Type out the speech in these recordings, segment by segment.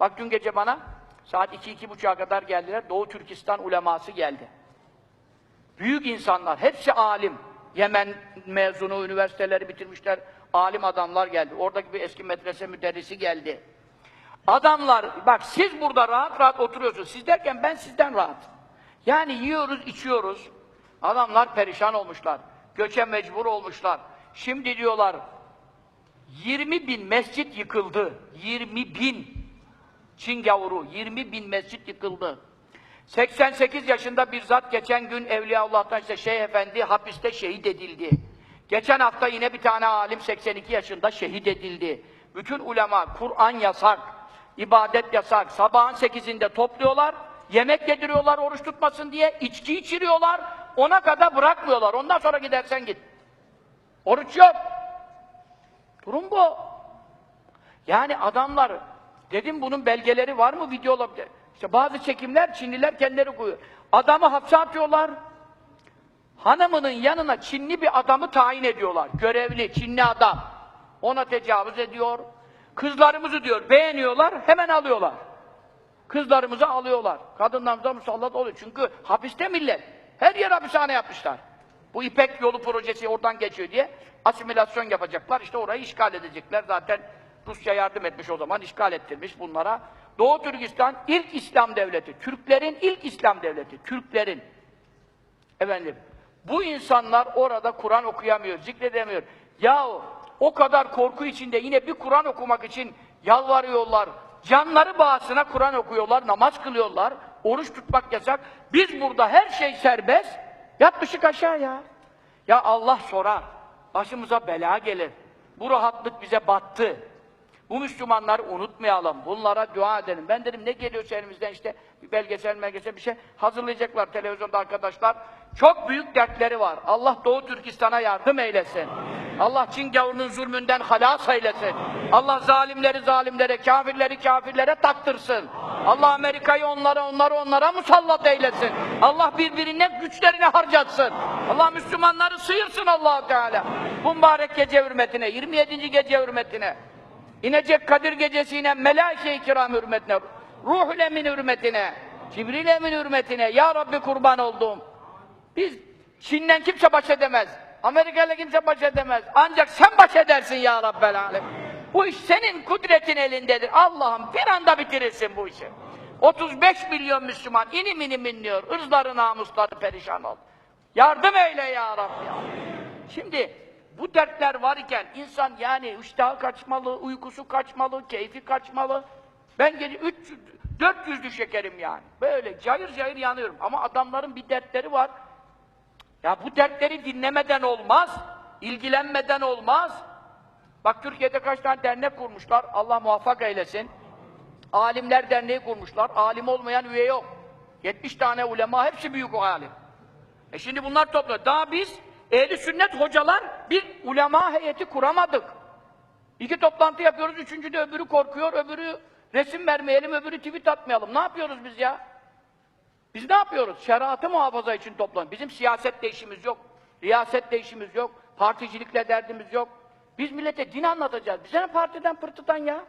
Bak dün gece bana saat iki, iki buçuğa kadar geldiler. Doğu Türkistan uleması geldi. Büyük insanlar, hepsi alim. Yemen mezunu, üniversiteleri bitirmişler. Alim adamlar geldi. Oradaki bir eski medrese müderrisi geldi. Adamlar, bak siz burada rahat rahat oturuyorsunuz. Siz derken ben sizden rahat. Yani yiyoruz, içiyoruz. Adamlar perişan olmuşlar. Göçe mecbur olmuşlar. Şimdi diyorlar, 20 bin mescit yıkıldı. 20 bin. Çin gavuru, 20 bin mescit yıkıldı. 88 yaşında bir zat geçen gün Evliyaullah'tan işte Şeyh Efendi hapiste şehit edildi. Geçen hafta yine bir tane alim 82 yaşında şehit edildi. Bütün ulema Kur'an yasak, ibadet yasak. Sabahın 8'inde topluyorlar, yemek yediriyorlar oruç tutmasın diye, içki içiriyorlar, ona kadar bırakmıyorlar. Ondan sonra gidersen git. Oruç yok. Durum bu. Yani adamlar, dedim bunun belgeleri var mı video olabilir. İşte bazı çekimler Çinliler kendileri koyuyor. Adamı hapse atıyorlar. Hanımının yanına Çinli bir adamı tayin ediyorlar. Görevli, Çinli adam. Ona tecavüz ediyor. Kızlarımızı diyor beğeniyorlar, hemen alıyorlar. Kızlarımızı alıyorlar. Kadınlarımıza musallat oluyor. Çünkü hapiste millet. Her yer hapishane yapmışlar. Bu İpek yolu projesi oradan geçiyor diye asimilasyon yapacaklar. İşte orayı işgal edecekler. Zaten Rusya yardım etmiş o zaman, işgal ettirmiş bunlara. Doğu Türkistan ilk İslam devleti. Türklerin ilk İslam devleti. Türklerin. Efendim, bu insanlar orada Kur'an okuyamıyor, zikredemiyor. Yahu o kadar korku içinde yine bir Kur'an okumak için yalvarıyorlar. Canları bağısına Kur'an okuyorlar, namaz kılıyorlar. Oruç tutmak yasak. Biz burada her şey serbest. Yatmışık aşağı ya. Ya Allah sorar. Başımıza bela gelir. Bu rahatlık bize battı. Bu Müslümanları unutmayalım. Bunlara dua edelim. Ben dedim ne geliyorsa elimizden işte bir belgesel belgesel bir şey hazırlayacaklar televizyonda arkadaşlar. Çok büyük dertleri var. Allah Doğu Türkistan'a yardım eylesin. Allah Çin gavurunun zulmünden halas eylesin. Allah zalimleri zalimlere, kafirleri kafirlere taktırsın. Allah Amerika'yı onlara, onları onlara musallat eylesin. Allah birbirine güçlerini harcatsın. Allah Müslümanları sıyırsın allah Teala. Bu mübarek gece hürmetine, 27. gece hürmetine. İnecek Kadir gecesine, melaike-i kiram hürmetine, ruhul emin hürmetine, Cibril emin hürmetine, Ya Rabbi kurban olduğum. Biz Çin'den kimse baş edemez. Amerika'yla kimse baş edemez. Ancak sen baş edersin ya Rabbel Alem. Bu iş senin kudretin elindedir. Allah'ım bir anda bitirirsin bu işi. 35 milyon Müslüman inim inim inliyor. Irzları namusları perişan oldu. Yardım eyle ya Rabbi. Şimdi bu dertler var iken insan yani iştahı kaçmalı, uykusu kaçmalı, keyfi kaçmalı. Ben gece 300, 400'lü şekerim yani. Böyle cayır cayır yanıyorum. Ama adamların bir dertleri var. Ya bu dertleri dinlemeden olmaz, ilgilenmeden olmaz. Bak Türkiye'de kaç tane dernek kurmuşlar, Allah muvaffak eylesin. Alimler Derneği kurmuşlar, alim olmayan üye yok. 70 tane ulema, hepsi büyük o alim. E şimdi bunlar topluyor. Daha biz ehli sünnet hocalar bir ulema heyeti kuramadık. İki toplantı yapıyoruz, üçüncüde öbürü korkuyor, öbürü resim vermeyelim, öbürü tweet atmayalım. Ne yapıyoruz biz ya? Biz ne yapıyoruz? Şeriatı muhafaza için toplan. Bizim siyasetle işimiz yok, riyasetle işimiz yok, particilikle derdimiz yok. Biz millete din anlatacağız. Bize ne partiden pırtıdan ya?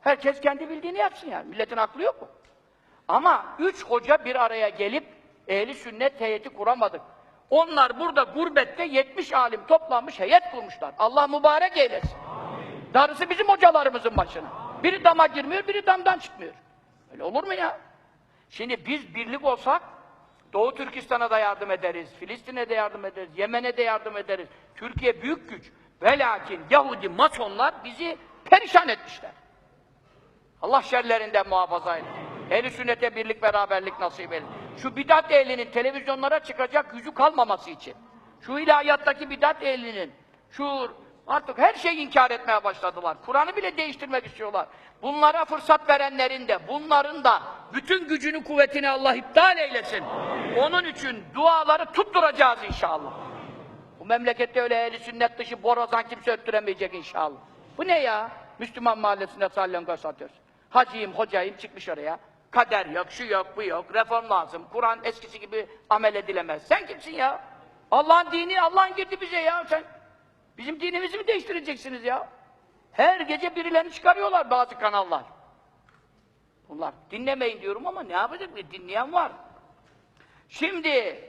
Herkes kendi bildiğini yapsın yani. Milletin aklı yok mu? Ama üç hoca bir araya gelip ehli sünnet heyeti kuramadık. Onlar burada gurbette 70 alim toplanmış heyet kurmuşlar. Allah mübarek eylesin. Darısı bizim hocalarımızın başına. Biri dama girmiyor, biri damdan çıkmıyor. Öyle olur mu ya? Şimdi biz birlik olsak Doğu Türkistan'a da yardım ederiz, Filistin'e de yardım ederiz, Yemen'e de yardım ederiz. Türkiye büyük güç. Ve lakin Yahudi masonlar bizi perişan etmişler. Allah şerlerinden muhafaza eylesin. Ehl-i sünnete birlik beraberlik nasip eylesin. Şu bidat ehlinin televizyonlara çıkacak yüzü kalmaması için. Şu ilahiyattaki bidat ehlinin, şu artık her şeyi inkar etmeye başladılar. Kur'an'ı bile değiştirmek istiyorlar. Bunlara fırsat verenlerin de, bunların da bütün gücünü, kuvvetini Allah iptal eylesin. Onun için duaları tutturacağız inşallah. Bu memlekette öyle ehli sünnet dışı borazan kimse öttüremeyecek inşallah. Bu ne ya? Müslüman mahallesinde salyangoz satıyoruz. Hacıyım, hocayım çıkmış oraya. Kader yok, şu yok, bu yok, reform lazım. Kur'an eskisi gibi amel edilemez. Sen kimsin ya? Allah'ın dini, Allah'ın girdi bize ya sen. Bizim dinimizi mi değiştireceksiniz ya? Her gece birilerini çıkarıyorlar bazı kanallar. konuşurlar. Dinlemeyin diyorum ama ne yapacak? Dinleyen var. Şimdi